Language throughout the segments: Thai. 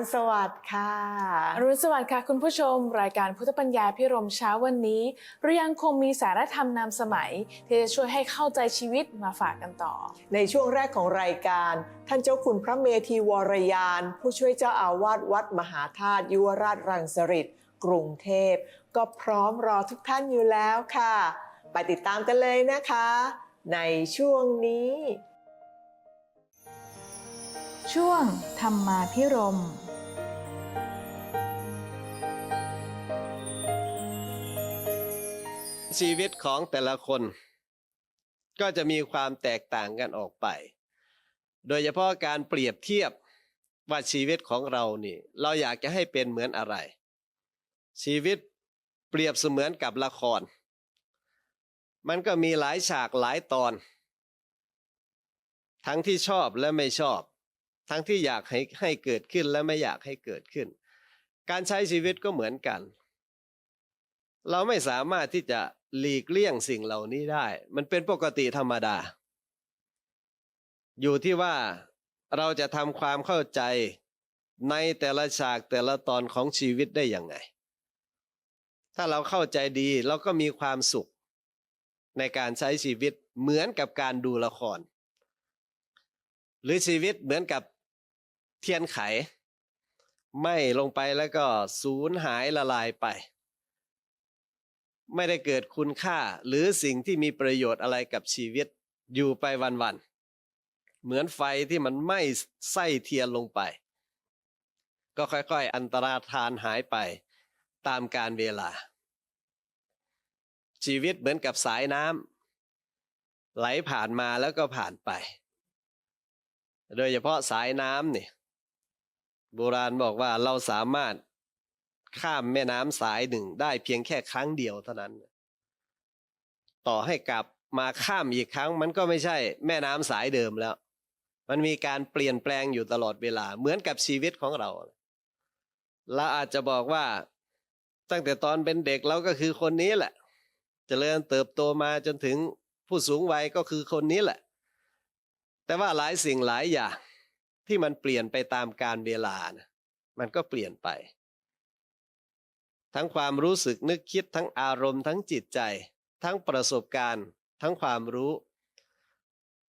ณสวัสดิ์ค่ะอรุณสวัสดิ์ค่ะ คุณผู้ชม รายการพุทธปัญญาพิรมเช้าวันนี้เรายังคงมีสารธรรมนำสมัย ที่จะช่วยให้เข้าใจชีวิตมาฝากกันต่อ ในช่วงแรกของรายการ ท่านเจ้าคุณพระเมธีวรยาน ผู้ช่วยเจ้าอาวาสวัดมหาธาตุยุวราชรังสฤษกรุงเทพ ก็พร้อมรอทุกท่านอยู่แล้วค่ะ ไปติดตามกันเลยนะคะ ในช่วงนี้ช่วงธรรมาพิรม ชีวิตของแต่ละคน ก็จะมีความแตกต่างกันออกไป โดยเฉพาะการเปรียบเทียบว่าชีวิตของเรานี่ เราอยากจะให้เป็นเหมือนอะไร ชีวิตเปรียบเสมือนกับละคร มันก็มีหลายฉากหลายตอน ทั้งที่ชอบและไม่ชอบ ทั้งที่อยากให้ให้เกิดขึ้นและไม่อยากให้เกิดขึ้น การใช้ชีวิตก็เหมือนกัน เราไม่สามารถที่จะ หลีกเลี่ยงสิ่งเหล่านี้ได้ มันเป็นปกติธรรมดา อยู่ที่ว่าเราจะทำความเข้าใจในแต่ละฉากแต่ละตอนของชีวิตได้อย่างไง ถ้าเราเข้าใจดีเราก็มีความสุข ในการใช้ชีวิตเหมือนกับการดูละคร หรือชีวิตเหมือนกับเทียนไข ไม่ลงไปแล้วก็สูญหายละลายไป ไม่ได้เกิดคุณค่าหรือสิ่งที่มีประโยชน์อะไรกับชีวิตอยู่ไปวันๆเหมือนไฟที่มันไหม้ไส้เทียนลงไป ก็ค่อยๆ อันตราทานหายไปตามการเวลา ชีวิตเหมือนกับสายน้ำไหลผ่านมาแล้วก็ผ่านไป โดยเฉพาะสายน้ำเนี่ยโบราณบอกว่าเราสามารถ ข้ามแม่น้ำสายหนึ่งได้เพียงแค่ครั้งเดียวเท่านั้น ต่อให้กลับมาข้ามอีกครั้งมันก็ไม่ใช่แม่น้ำสายเดิมแล้ว มันมีการเปลี่ยนแปลงอยู่ตลอดเวลา เหมือนกับชีวิตของเราเราอาจจะบอกว่าตั้งแต่ตอนเป็นเด็กเราก็คือคนนี้แหละจะเจริญเติบโตมาจนถึงผู้สูงวัยก็คือคนนี้แหละ แต่ว่าหลายสิ่งหลายอย่างที่มันเปลี่ยนไปตามการเวลานะมันก็เปลี่ยนไป ทั้งความรู้สึกนึกคิดทั้งอารมณ์ทั้งจิตใจ ทั้งประสบการณ์ ทั้งความรู้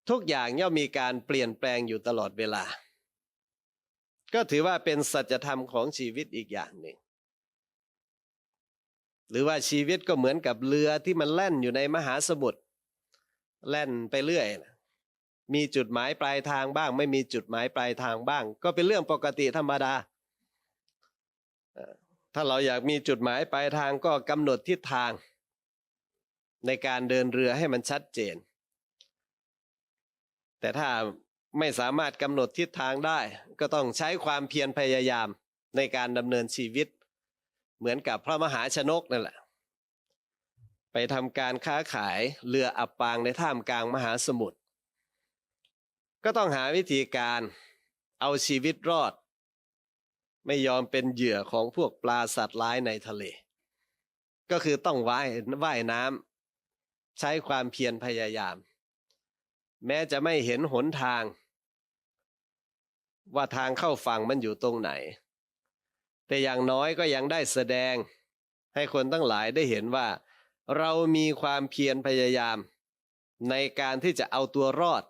ทุกอย่างย่อมมีการเปลี่ยนแปลงอยู่ตลอดเวลา ก็ถือว่าเป็นสัจธรรมของชีวิตอีกอย่างหนึ่ง หรือว่าชีวิตก็เหมือนกับเรือที่มันแล่นอยู่ในมหาสมุทรแล่นไปเรื่อยนะมีจุดหมายปลายทางบ้าง ไม่มีจุดหมายปลายทางบ้าง ก็เป็นเรื่องปกติธรรมดา ถ้าเราอยากมีจุดหมายปลายทางก็กำหนดทิศทาง ในการเดินเรือให้มันชัดเจน แต่ถ้าไม่สามารถกำหนดทิศทางได้ ก็ต้องใช้ความเพียรพยายามในการดำเนินชีวิต เหมือนกับพระมหาชนกนั่นแหละ ไปทำการค้าขายเรืออับปางในท่ามกลางมหาสมุทรก็ต้องหาวิธีการเอาชีวิตรอด ไม่ยอมเป็นเหยื่อของพวกปลาสัตว์ร้ายในทะเล ก็คือต้องว่ายว่ายน้ำใช้ความเพียรพยายาม แม้จะไม่เห็นหนทาง ว่าทางเข้าฝั่งมันอยู่ตรงไหน แต่อย่างน้อยก็ยังได้แสดง ให้คนทั้งหลายได้เห็นว่า เรามีความเพียรพยายาม ในการที่จะเอาตัวรอด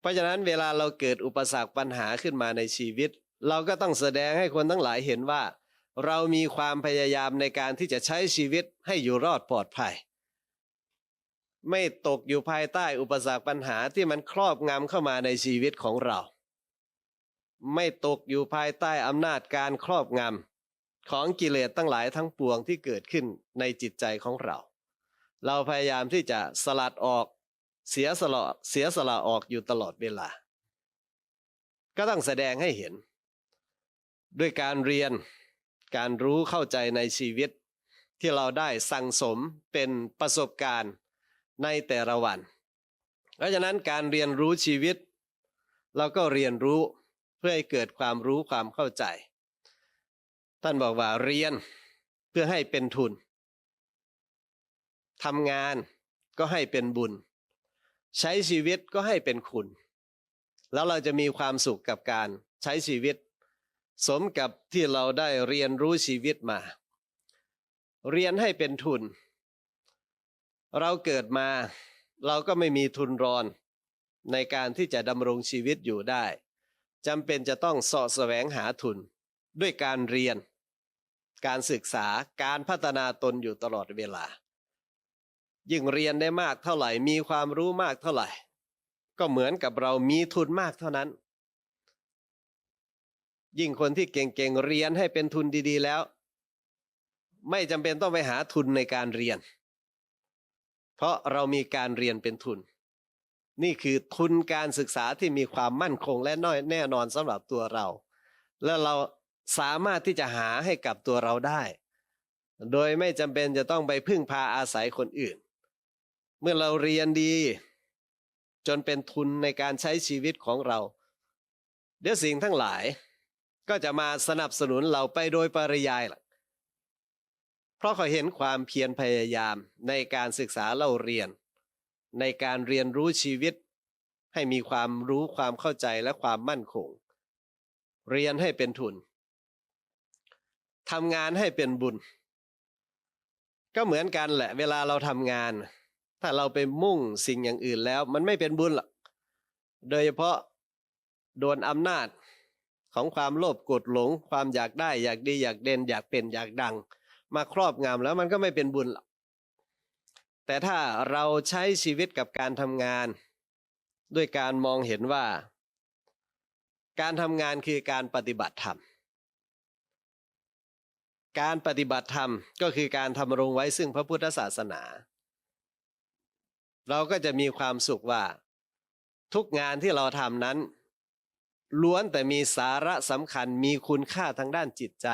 เพราะฉะนั้นเวลาเราเกิดอุปสรรคปัญหาขึ้นมาในชีวิต เราก็ต้องแสดงให้คนทั้งหลายเห็นว่า เรามีความพยายามในการที่จะใช้ชีวิตให้อยู่รอดปลอดภัย ไม่ตกอยู่ภายใต้อุปสรรคปัญหาที่มันครอบงำเข้ามาในชีวิตของเรา ไม่ตกอยู่ภายใต้อำนาจการครอบงำของกิเลสตั้งหลายทั้งปวงที่เกิดขึ้นในจิตใจของเรา เราพยายามที่จะสลัดออกเสียสละเสียสละออกอยู่ตลอดเวลา ก็ต้องแสดงให้เห็น ด้วยการเรียนการรู้เข้าใจในชีวิต ที่เราได้สั่งสมเป็นประสบการณ์ในแต่ละวัน เพราะฉะนั้นการเรียนรู้ชีวิต เราก็เรียนรู้เพื่อให้เกิดความรู้ความเข้าใจ ท่านบอกว่าเรียนเพื่อให้เป็นทุนทำงานก็ให้เป็นบุญ ใช้ชีวิตก็ให้เป็นคุณ แล้วเราจะมีความสุขกับการใช้ชีวิต สมกับที่เราได้เรียนรู้ชีวิตมา เรียนให้เป็นทุน เราเกิดมา เราก็ไม่มีทุนรอน ในการที่จะดำรงชีวิตอยู่ได้จำเป็นจะต้องสาะแสวงหาทุน ด้วยการเรียน การศึกษาการพัฒนาตนอยู่ตลอดเวลา ยิ่งเรียนได้มากเท่าไหร่มีความรู้มากเท่าไหร่ ก็เหมือนกับเรามีทุนมากเท่านั้น ยิ่งคนที่เก่งๆเรียนให้เป็นทุนดีๆแล้ว ไม่จำเป็นต้องไปหาทุนในการเรียน เพราะเรามีการเรียนเป็นทุน นี่คือทุนการศึกษาที่มีความมั่นคงและน้อยแน่นอนสำหรับตัวเรา และเราสามารถที่จะหาให้กับตัวเราได้ โดยไม่จำเป็นจะต้องไปพึ่งพาอาศัยคนอื่น เมื่อเราเรียนดี จนเป็นทุนในการใช้ชีวิตของเรา เดี๋ยวสิ่งทั้งหลาย ก็จะมาสนับสนุนเราไปโดยปริยายล่ะเพราะเขาเห็นความเพียรพยายามในการศึกษาเล่าเรียน ในการเรียนรู้ชีวิต ให้มีความรู้ความเข้าใจและความมั่นคง เรียนให้เป็นทุนทำงานให้เป็นบุญ ก็เหมือนกันแหละ เวลาเราทำงาน ถ้าเราไปมุ่งสิ่งอย่างอื่นแล้ว มันไม่เป็นบุญหรอกโดยเฉพาะโดนอำนาจ ของความโลภกรธหลง ความอยากได้อยากดีอยากเด่น อยากเป็นอยากดัง มาครอบงำแล้วมันก็ไม่เป็นบุญหรอกแต่ถ้าเราใช้ชีวิตกับการทำงาน ด้วยการมองเห็นว่า การทำงานคือการปฏิบัติธรรมการปฏิบัติธรรมก็คือการทำรงไว้ซึ่งพระพุทธศาสนา เราก็จะมีความสุขว่า ทุกงานที่เราทำนั้น ล้วนแต่มีสาระสำคัญมีคุณค่าทางด้านจิตใจ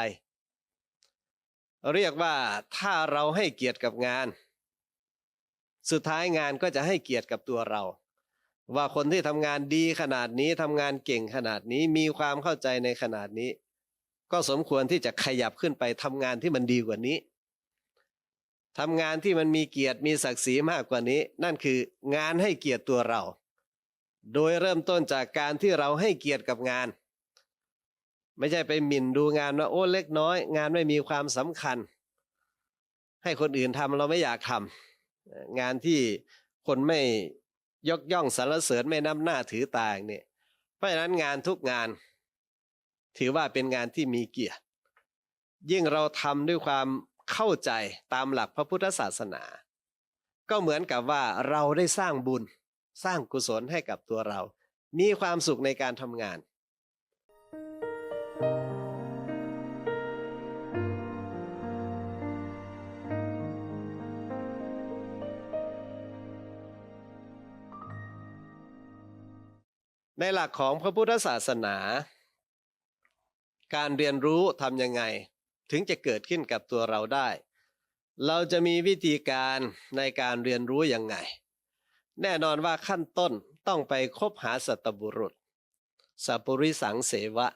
เรียกว่าถ้าเราให้เกียรติกับงาน สุดท้ายงานก็จะให้เกียรติกับตัวเรา ว่าคนที่ทำงานดีขนาดนี้ทำงานเก่งขนาดนี้มีความเข้าใจในขนาดนี้ ก็สมควรที่จะขยับขึ้นไปทำงานที่มันดีกว่านี้ทำงานที่มันมีเกียรติมีศักดิ์ศรีมากกว่านี้ นั่นคืองานให้เกียรติตัวเรา โดยเริ่มต้นจากการที่เราให้เกียรติกับงาน ไม่ใช่ไปหมิ่นดูงานว่าโอ้เล็กน้อย งานไม่มีความสำคัญ ให้คนอื่นทำเราไม่อยากทำงานที่คนไม่ยกย่องสรรเสริญไม่น้ำหน้าถือตาอย่างนี้เพราะฉะนั้นงานทุกงาน ถือว่าเป็นงานที่มีเกียรติ ยิ่งเราทำด้วยความเข้าใจตามหลักพระพุทธศาสนา ก็เหมือนกับว่าเราได้สร้างบุญ สร้างกุศลให้กับตัวเรา มีความสุขในการทำงานในหลักของพระพุทธศาสนา การเรียนรู้ทำยังไง ถึงจะเกิดขึ้นกับตัวเราได้ เราจะมีวิธีการในการเรียนรู้ยังไง แน่นอนว่าขั้นต้นต้องไปคบหาสัตบุรุษ สัพปริสังเสวะ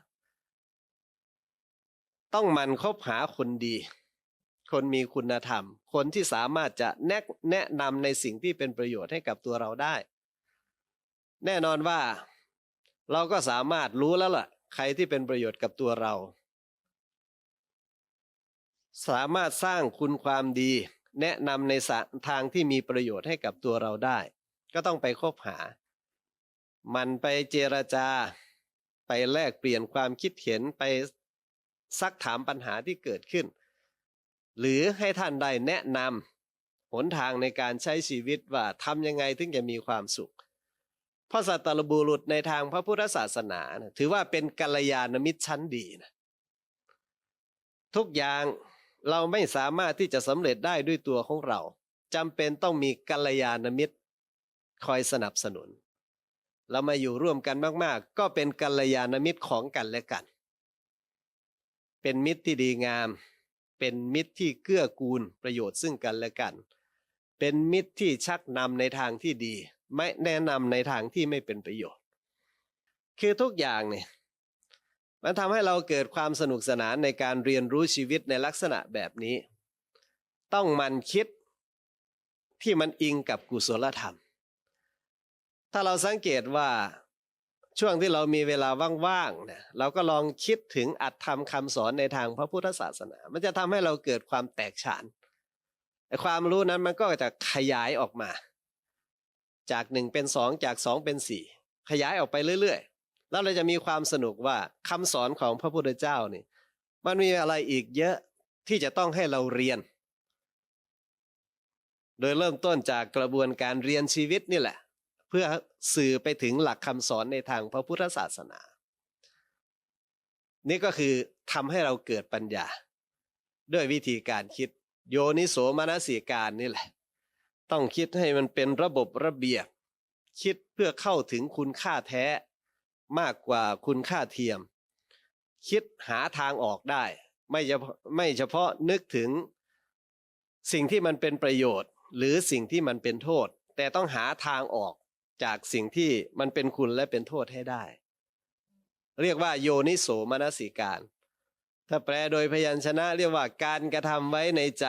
ต้องมันคบหาคนดี คนมีคุณธรรม คนที่สามารถจะแนะแนะนำในสิ่งที่เป็นประโยชน์ให้กับตัวเราได้ แน่นอนว่าเราก็สามารถรู้แล้วล่ะ ใครที่เป็นประโยชน์กับตัวเรา สามารถสร้างคุณความดี แนะนำในทางที่มีประโยชน์ให้กับตัวเราได้ ก็ต้องไปคบหา มันไปเจรจา ไปแลกเปลี่ยนความคิดเห็นไปซักถามปัญหาที่เกิดขึ้น หรือให้ท่านได้แนะนำหนทางในการใช้ชีวิตว่าทำยังไงถึงจะมีความสุขพระสัตตบุรุษในทางพระพุทธศาสนานะถือว่าเป็นกัลยาณมิตรชั้นดีนะทุกอย่างเราไม่สามารถที่จะสำเร็จได้ด้วยตัวของเราจำเป็นต้องมีกัลยาณมิตร คอยสนับสนุน เรามาอยู่ร่วมกันมาก ๆ ก็เป็นกัลยาณมิตรของกันและกัน เป็นมิตรที่ดีงาม เป็นมิตรที่เกื้อกูลประโยชน์ซึ่งกันและกัน เป็นมิตรที่ชักนำในทางที่ดี ไม่แนะนำในทางที่ไม่เป็นประโยชน์ คือทุกอย่างเนี่ยมันทำให้เราเกิดความสนุกสนานในการเรียนรู้ชีวิตในลักษณะแบบนี้ ต้องมันคิดที่มันอิงกับกุศลธรรม ถ้าเราสังเกตว่าช่วงที่เรามีเวลาว่างๆเนี่ยเราก็ลองคิดถึงอัตธรรมคำสอนในทางพระพุทธศาสนา มันจะทำให้เราเกิดความแตกฉานความรู้นั้นมันก็จะขยายออกมา จากหนึ่งเป็นสองจากสองเป็นสี่ขยายออกไปเรื่อยๆ แล้วเราจะมีความสนุกว่าคำสอนของพระพุทธเจ้านี่มันมีอะไรอีกเยอะที่จะต้องให้เราเรียน โดยเริ่มต้นจากกระบวนการเรียนชีวิตนี่แหละ เพื่อสื่อไปถึงหลักคำสอนในทางพระพุทธศาสนา นี่ก็คือทำให้เราเกิดปัญญา ด้วยวิธีการคิดโยนิโสมนสิการนี่แหละ ต้องคิดให้มันเป็นระบบระเบียบ คิดเพื่อเข้าถึงคุณค่าแท้มากกว่าคุณค่าเทียม คิดหาทางออกได้ ไม่เฉพาะไม่เฉพาะนึกถึงสิ่งที่มันเป็นประโยชน์ หรือสิ่งที่มันเป็นโทษ แต่ต้องหาทางออก จากสิ่งที่มันเป็นคุณและเป็นโทษให้ได้ เรียกว่าโยนิโสมนสิการ ถ้าแปลโดยพยัญชนะเรียกว่าการกระทำไว้ในใจ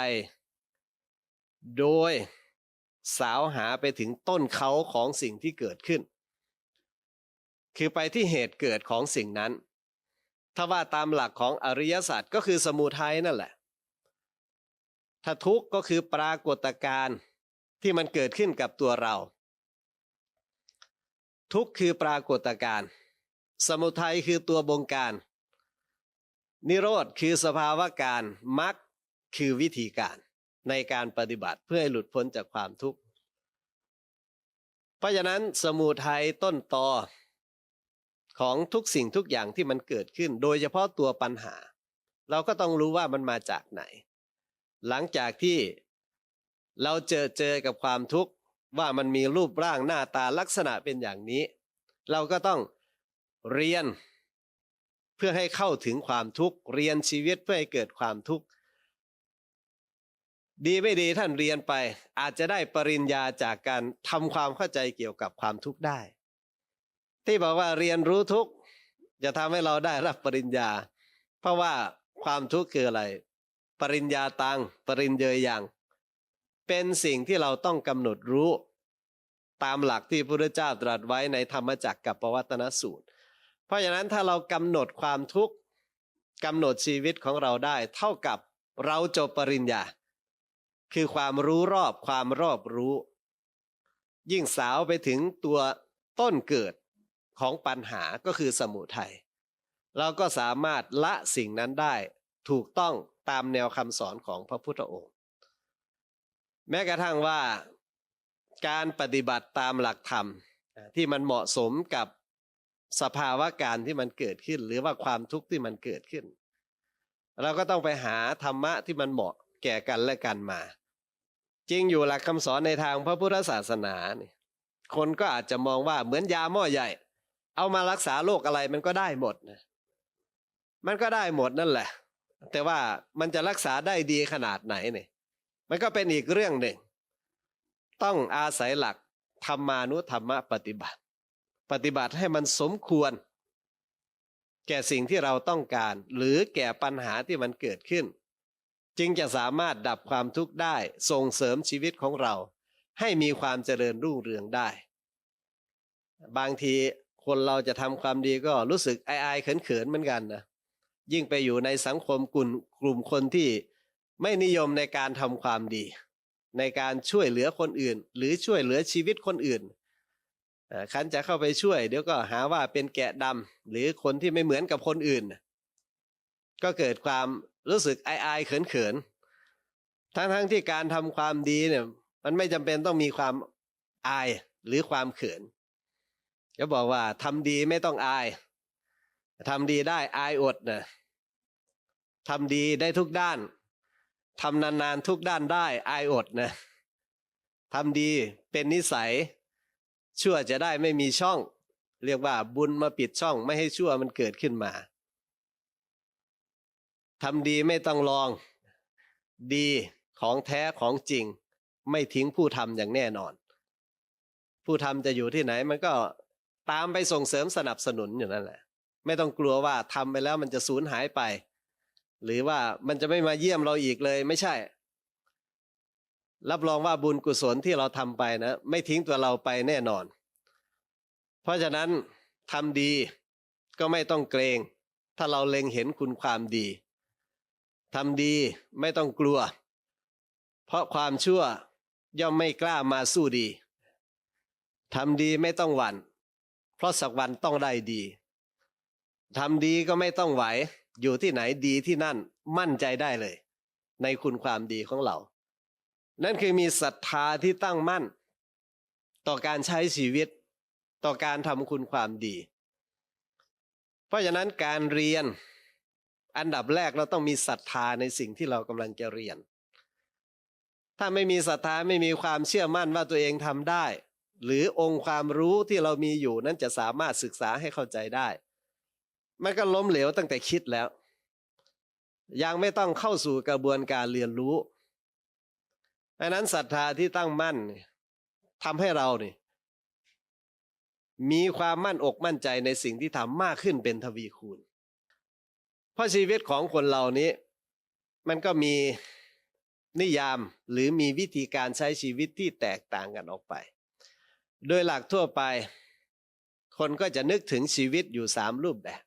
โดยสาวหาไปถึงต้นเขาของสิ่งที่เกิดขึ้น คือไปที่เหตุเกิดของสิ่งนั้น ถ้าว่าตามหลักของอริยศาสัจก็คือสมุทัยนั่นแหละ ถ้าทุกข์ก็คือปรากฏการณ์ที่มันเกิดขึ้นกับตัวเรา ทุกข์คือปรากฏการณ์สมุทัยคือตัวบงการ นิโรธคือสภาวะการมรรคคือวิธีการในการปฏิบัติเพื่อให้หลุดพ้นจากความทุกข์ เพราะฉะนั้นสมุทัยต้นตอของทุกสิ่งทุกอย่างที่มันเกิดขึ้น โดยเฉพาะตัวปัญหา เราก็ต้องรู้ว่ามันมาจากไหน หลังจากที่เราเจอเจอกับความทุกข์ ว่ามันมีรูปร่างหน้าตาลักษณะเป็นอย่างนี้ เราก็ต้องเรียนเพื่อให้เข้าถึงความทุกข์เรียนชีวิตเพื่อให้เกิดความทุกข์ดีไม่ดีท่านเรียนไป อาจจะได้ปริญญาจากการทำความเข้าใจเกี่ยวกับความทุกข์ได้ ที่บอกว่าเรียนรู้ทุกข์จะทำให้เราได้รับปริญญา เพราะว่าความทุกข์คืออะไร ปริญญาตังปริญเยยยัง เป็นสิ่งที่เราต้องกำหนดรู้ ตามหลักที่พระพุทธเจ้าตรัสไว้ในธรรมจักรกับปวัตนสูตร เพราะฉะนั้นถ้าเรากำหนดความทุกข์กำหนดชีวิตของเราได้ เท่ากับเราจบปริญญา คือความรู้รอบความรอบรู้ ยิ่งสาวไปถึงตัวต้นเกิดของปัญหาก็คือสมุทัยเราก็สามารถละสิ่งนั้นได้ถูกต้องตามแนวคำสอนของพระพุทธองค์ แม้กระทั่งว่าการปฏิบัติตามหลักธรรมที่มันเหมาะสมกับสภาวะการที่มันเกิดขึ้น หรือว่าความทุกข์ที่มันเกิดขึ้น เราก็ต้องไปหาธรรมะที่มันเหมาะแก่กันและกันมา จริงอยู่หลักคำสอนในทางพระพุทธศาสนาเนี่ยคนก็อาจจะมองว่าเหมือนยาหม้อใหญ่ เอามารักษาโรคอะไรมันก็ได้หมดนะมันก็ได้หมดนั่นแหละ แต่ว่ามันจะรักษาได้ดีขนาดไหนเนี่ย มันก็เป็นอีกเรื่องหนึ่ง ต้องอาศัยหลักธรรมานุธรรมปฏิบัติ ปฏิบัติให้มันสมควร แก่สิ่งที่เราต้องการ หรือแก่ปัญหาที่มันเกิดขึ้น จึงจะสามารถดับความทุกข์ได้ส่งเสริมชีวิตของเรา ให้มีความเจริญรุ่งเรืองได้ บางทีคนเราจะทำความดีก็รู้สึกอายๆเขินๆเหมือนกันนะยิ่งไปอยู่ในสังคมกลุ่มกลุ่มคนที่ ไม่นิยมในการทำความดี ในการช่วยเหลือคนอื่น หรือช่วยเหลือชีวิตคนอื่นคันจะเข้าไปช่วย เดี๋ยวก็หาว่าเป็นแกะดำหรือคนที่ไม่เหมือนกับคนอื่น ก็เกิดความรู้สึกอายๆเขินๆทั้งๆที่การทำความดีเนี่ย มันไม่จำเป็นต้องมีความอายหรือความเขินก็บอกว่าทำดีไม่ต้องอายทำดีได้อายอดนะทำดีได้ทุกด้าน ทำนานๆทุกด้านได้อายอดนะทำดีเป็นนิสัย ชั่วจะได้ไม่มีช่อง เรียกว่าบุญมาปิดช่องไม่ให้ชั่วมันเกิดขึ้นมาทำดีไม่ต้องลอง ดีของแท้ของจริง ไม่ทิ้งผู้ทำอย่างแน่นอน ผู้ทำจะอยู่ที่ไหนมันก็ตามไปส่งเสริมสนับสนุนอยู่นั่นแหละ ไม่ต้องกลัวว่าทำไปแล้วมันจะสูญหายไป หรือว่ามันจะไม่มาเยี่ยมเราอีกเลยไม่ใช่ รับรองว่าบุญกุศลที่เราทำไปนะ ไม่ทิ้งตัวเราไปแน่นอน เพราะฉะนั้นทำดีก็ไม่ต้องเกรง ถ้าเราเล็งเห็นคุณความดีทำดีไม่ต้องกลัว เพราะความชั่วย่อมไม่กล้ามาสู้ดีทำดีไม่ต้องหวัน่น เพราะสักวันต้องได้ดีทำดีก็ไม่ต้องไหว อยู่ที่ไหนดีที่นั่นมั่นใจได้เลย ในคุณความดีของเรา นั่นคือมีศรัทธาที่ตั้งมั่น ต่อการใช้ชีวิต ต่อการทำคุณความดี เพราะฉะนั้นการเรียนอันดับแรกเราต้องมีศรัทธาในสิ่งที่เรากำลังจะเรียน ถ้าไม่มีศรัทธาไม่มีความเชื่อมั่นว่าตัวเองทำได้ หรือองค์ความรู้ที่เรามีอยู่นั้นจะสามารถศึกษาให้เข้าใจได้ มันก็ล้มเหลวตั้งแต่คิดแล้ว ยังไม่ต้องเข้าสู่กระบวนการเรียนรู้ดังนั้นศรัทธาที่ตั้งมั่นทำให้เราเนี่ยมีความมั่นอกมั่นใจในสิ่งที่ทำมากขึ้นเป็นทวีคูณ เพราะชีวิตของคนเรานี้ มันก็มีนิยามหรือมีวิธีการใช้ชีวิตที่แตกต่างกันออกไป โดยหลักทั่วไป คนก็จะนึกถึงชีวิตอยู่สามรูปแบบ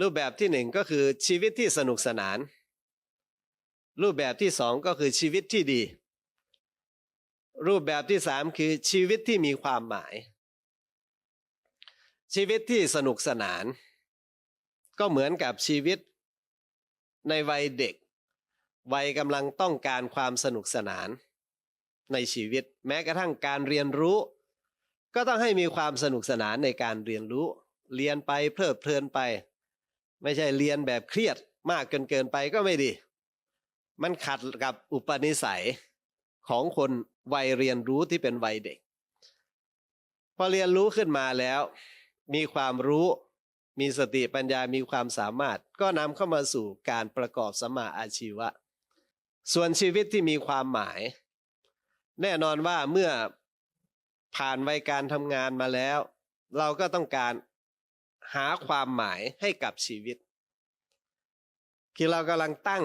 รูปแบบที่หนึ่งก็คือชีวิตที่สนุกสนาน รูปแบบที่สองก็คือชีวิตที่ดี รูปแบบที่สามคือชีวิตที่มีความหมาย ชีวิตที่สนุกสนาน ก็เหมือนกับชีวิตในวัยเด็ก วัยกำลังต้องการความสนุกสนาน ในชีวิตแม้กระทั่งการเรียนรู้ ก็ต้องให้มีความสนุกสนานในการเรียนรู้ เรียนไปเพลิดเพลินไป ไม่ใช่เรียนแบบเครียดมากเกินเกินไปก็ไม่ดี มันขัดกับอุปนิสัยของคนวัยเรียนรู้ที่เป็นวัยเด็ก พอเรียนรู้ขึ้นมาแล้ว มีความรู้มีสติปัญญามีความสามารถ ก็นำเข้ามาสู่การประกอบสมมาอาชีวะ ส่วนชีวิตที่มีความหมาย แน่นอนว่าเมื่อผ่านวัยการทำงานมาแล้ว เราก็ต้องการ หาความหมายให้กับชีวิต คือเรากำลังตั้ง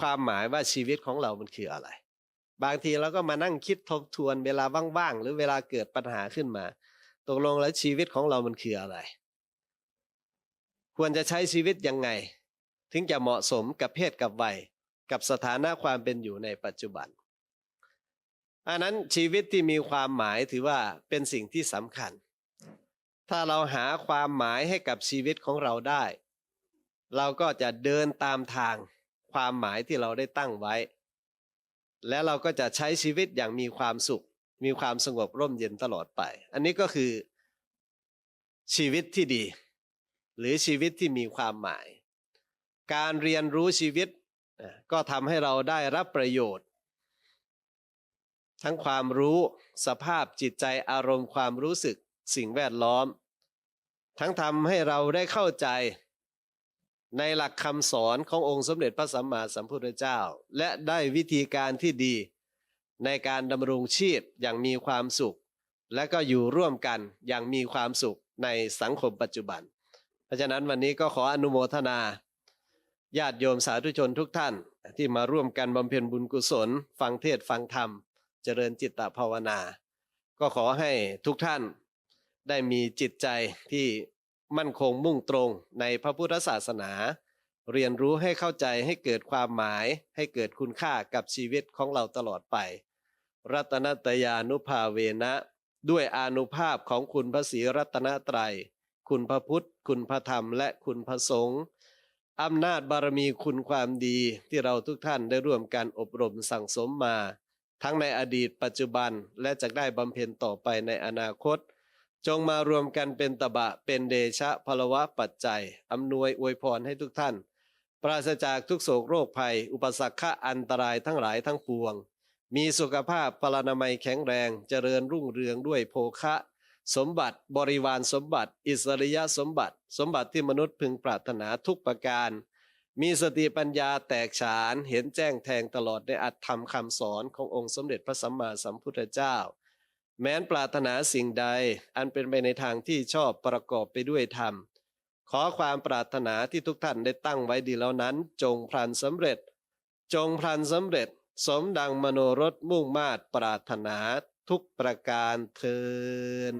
ความหมายว่าชีวิตของเรามันคืออะไร บางทีเราก็มานั่งคิดทบทวนเวลาว่างๆหรือเวลาเกิดปัญหาขึ้นมา ตกลงแล้วชีวิตของเรามันคืออะไร ควรจะใช้ชีวิตยังไง ถึงจะเหมาะสมกับเพศกับวัยกับสถานะความเป็นอยู่ในปัจจุบันอันนั้นชีวิตที่มีความหมายถือว่าเป็นสิ่งที่สำคัญ ถ้าเราหาความหมายให้กับชีวิตของเราได้ เราก็จะเดินตามทางความหมายที่เราได้ตั้งไว้ และเราก็จะใช้ชีวิตอย่างมีความสุข มีความสงบร่มเย็นตลอดไป อันนี้ก็คือ ชีวิตที่ดี หรือชีวิตที่มีความหมาย การเรียนรู้ชีวิตก็ทำให้เราได้รับประโยชน์ ทั้งความรู้สภาพจิตใจอารมณ์ความรู้สึก สิ่งแวดล้อม ทั้งทำให้เราได้เข้าใจในหลักคำสอนขององค์สมเด็จพระสัมมาสัมพุทธเจ้า และได้วิธีการที่ดี ในการดำรงชีพอย่างมีความสุข และก็อยู่ร่วมกันอย่างมีความสุขในสังคมปัจจุบัน เพราะฉะนั้นวันนี้ก็ขออนุโมทนาญาติโยมสาธุชนทุกท่าน ที่มาร่วมกันบำเพ็ญบุญกุศล ฟังเทศฟังธรรม เจริญจิตตภาวนา ก็ขอให้ทุกท่าน ได้มีจิตใจที่มั่นคงมุ่งตรงในพระพุทธศาสนา เรียนรู้ให้เข้าใจให้เกิดความหมาย ให้เกิดคุณค่ากับชีวิตของเราตลอดไป รัตนตยานุภาเวนะ ด้วยอนุภาพของคุณพระศรีรัตนตรัย คุณพระพุทธ คุณพระธรรม และคุณพระสงฆ์อำนาจบารมีคุณความดีที่เราทุกท่านได้ร่วมกันอบรมสั่งสมมา ทั้งในอดีตปัจจุบันและจะได้บำเพ็ญต่อไปในอนาคต จงมารวมกันเป็นตบะเป็นเดชะพลวะปัจจัยอำนวยอวยพรให้ทุกท่าน ปราศจากทุกโศกโรคภัย อุปสรรคอันตรายทั้งหลายทั้งปวง มีสุขภาพพลานามัยแข็งแรงเจริญรุ่งเรืองด้วยโภคะ สมบัติบริวารสมบัติ อิสริยสมบัติ สมบัติที่มนุษย์พึงปรารถนาทุกประการ มีสติปัญญาแตกฉานเห็นแจ้งแทงตลอดในอัตธรรมคำสอนขององค์สมเด็จพระสัมมาสัมพุทธเจ้า แม้นปรารถนาสิ่งใด อันเป็นไปในทางที่ชอบประกอบไปด้วยธรรม ขอความปรารถนาที่ทุกท่านได้ตั้งไว้ดีแล้วนั้น จงพลันสำเร็จ จงพลันสำเร็จ สมดังมโนรสมุ่งมาตรปรารถนาทุกประการเทิน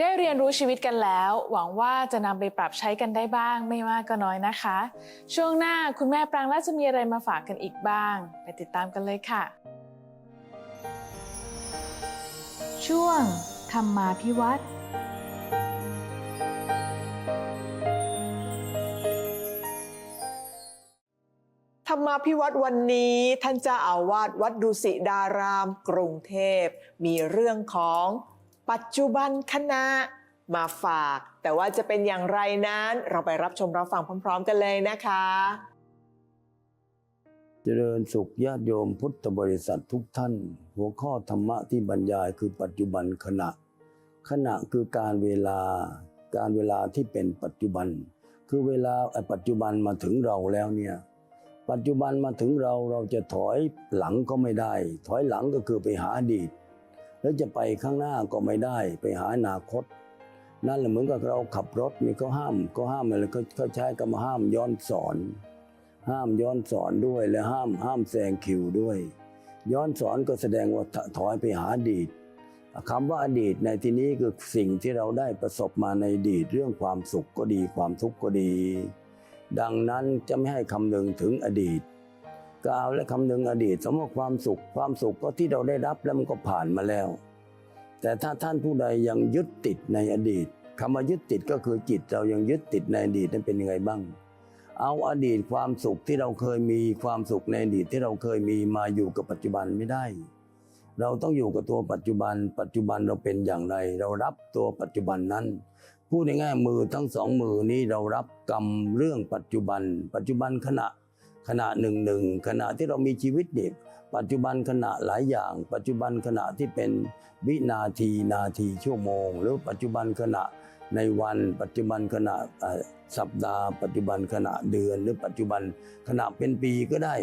ได้เรียนรู้ชีวิตกันแล้ว หวังว่าจะนำไปปรับใช้กันได้บ้าง ไม่มากก็น้อยนะคะ ช่วงหน้าคุณแม่ปรางและจะมีอะไรมาฝากกันอีกบ้าง ไปติดตามกันเลยค่ะ ช่วงธรรมาพิวัตรธรรมาพิวัตรวันนี้ท่านเจ้าอาวาสวัดดุสิดาราม กรุงเทพ มีเรื่องของ ปัจจุบันคณะมาฝาก แต่ว่าจะเป็นอย่างไรนั้น เราไปรับชมรับฟังพร้อม ๆ กันเลยนะคะ เจริญสุขญาติโยมพุทธบริษัททุกท่าน หัวข้อธรรมะที่บรรยายคือปัจจุบันขณะ ขณะคือการเวลา การเวลาที่เป็นปัจจุบัน คือเวลาปัจจุบันมาถึงเราแล้วเนี่ยปัจจุบันมาถึงเราเราจะถอยหลังก็ไม่ได้ ถอยหลังก็คือไปหาอดีต แล้วจะไปข้างหน้าก็ไม่ได้ไปหาอนาคต นั่นแหละเหมือนกับเราขับรถนี่ก็ห้ามก็ห้ามอะไรเขาใช้คำห้ามย้อนสอน ห้ามย้อนสอนด้วยและห้ามห้ามแซงคิวด้วย ย้อนสอนก็แสดงว่าถถอยไปหาอดีตคำว่าอดีตในที่นี้คือสิ่งที่เราได้ประสบมาในอดีตเรื่องความสุขก็ดีความทุกข์ก็ดี ดังนั้นจะไม่ให้คำนึงถึงอดีต กล่าวและคำนึงอดีตสมมติความสุข ความสุขก็ที่เราได้รับแล้วมันก็ผ่านมาแล้ว แต่ถ้าท่านผู้ใดยังยึดติดในอดีตคำว่ายึดติดก็คือจิตเรายังยึดติดในอดีตนั้นเป็นยังไงบ้าง เอาอดีตความสุขที่เราเคยมีความสุขในอดีตที่เราเคยมีมาอยู่กับปัจจุบันไม่ได้ เราต้องอยู่กับตัวปัจจุบัน ปัจจุบันเราเป็นอย่างไร เรารับตัวปัจจุบันนั้นพูดง่ายๆมือทั้งสองมือนี้เรารับกรรมเรื่องปัจจุบัน ปัจจุบันขณะ ขณะหนึ่งหนึ่งขณะที่เรามีชีวิตเด็กปัจจุบันขณะหลายอย่าง ปัจจุบันขณะที่เป็นวินาทีนาทีชั่วโมง หรือปัจจุบันขณะในวัน ปัจจุบันขณะสัปดาห์ ปัจจุบันขณะเดือน หรือปัจจุบันขณะเป็นปีก็ได้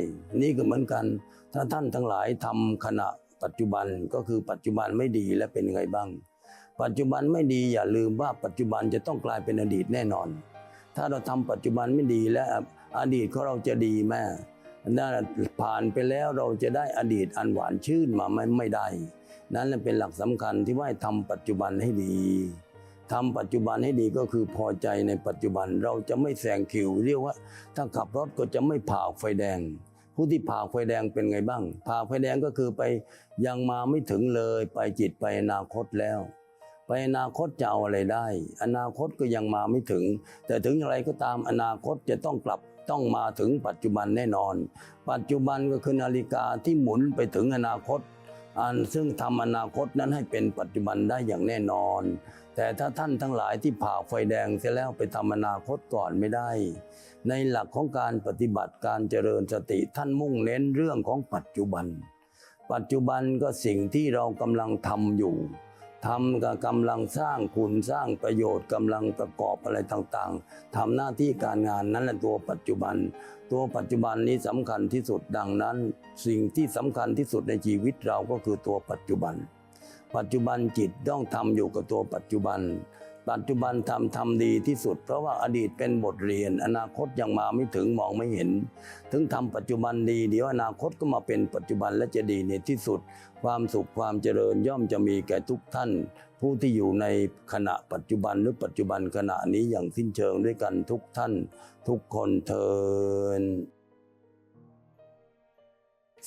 นี่ก็เหมือนกัน ถ้าท่านทั้งหลายทำขณะปัจจุบันก็คือปัจจุบันไม่ดีและเป็นยังไงบ้าง ปัจจุบันไม่ดีอย่าลืมว่าปัจจุบันจะต้องกลายเป็นอดีตแน่นอน ถ้าเราทำปัจจุบันไม่ดีและ อดีตของเราจะดีแม่นั่นผ่านไปแล้วเราจะได้อดีตอันหวานชื่นมาไม่ไม่ได้ นั่นเป็นหลักสำคัญที่ว่าให้ทำปัจจุบันให้ดีทำปัจจุบันให้ดีก็คือพอใจในปัจจุบันเราจะไม่แซงคิว เรียกว่า ถ้าขับรถก็จะไม่ผ่าไฟแดง ผู้ที่ผ่าไฟแดงเป็นไงบ้าง ผ่าไฟแดงก็คือไปยังมาไม่ถึงเลยไปจิตไปอนาคตแล้วไปอนาคตจะเอาอะไรได้ อนาคตก็ยังมาไม่ถึง แต่ถึงอย่างไรก็ตามอนาคตจะต้องกลับ ต้องมาถึงปัจจุบันแน่นอน ปัจจุบันก็คือนาฬิกาที่หมุนไปถึงอนาคต อันซึ่งทำอนาคตนั้นให้เป็นปัจจุบันได้อย่างแน่นอน แต่ถ้าท่านทั้งหลายที่ผ่าไฟแดงเสียแล้วไปทำอนาคตก่อนไม่ได้ ในหลักของการปฏิบัติการเจริญสติท่านมุ่งเน้นเรื่องของปัจจุบัน ปัจจุบันก็สิ่งที่เรากำลังทำอยู่ ทำกับกำลังสร้างคุณสร้างประโยชน์กำลังประกอบอะไรต่างๆทำหน้าที่การงานนั้นแหละตัวปัจจุบัน ตัวปัจจุบันนี้สำคัญที่สุดดังนั้น สิ่งที่สำคัญที่สุดในชีวิตเราก็คือตัวปัจจุบัน ปัจจุบันจิตต้องทำอยู่กับตัวปัจจุบัน ปัจจุบันทำทำดีที่สุด เพราะว่าอดีตเป็นบทเรียน อนาคตยังมาไม่ถึงมองไม่เห็น ถึงทำปัจจุบันดี เดี๋ยวอนาคตก็มาเป็นปัจจุบันและจะดีในที่สุด ความสุขความเจริญย่อมจะมีแก่ทุกท่าน ผู้ที่อยู่ในขณะปัจจุบันหรือปัจจุบันขณะนี้อย่างสิ้นเชิงด้วยกันทุกท่าน ทุกคนเทิน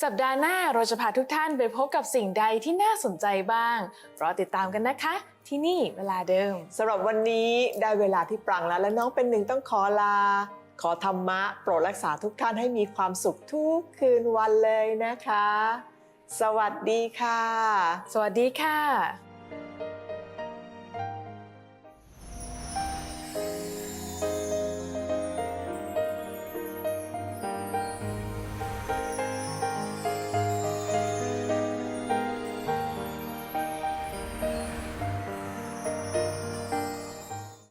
สัปดาห์หน้าเราจะพาทุกท่านไปพบกับสิ่งใดที่น่าสนใจบ้าง รอติดตามกันนะคะ ที่นี่เวลาเดิมสำหรับวันนี้ได้เวลาที่ปรังแล้วและน้องเป็นหนึ่งต้องขอลา ขอธรรมะ โปรดรักษาทุกท่านให้มีความสุขทุกคืนวันเลยนะคะ สวัสดีค่ะ สวัสดีค่ะ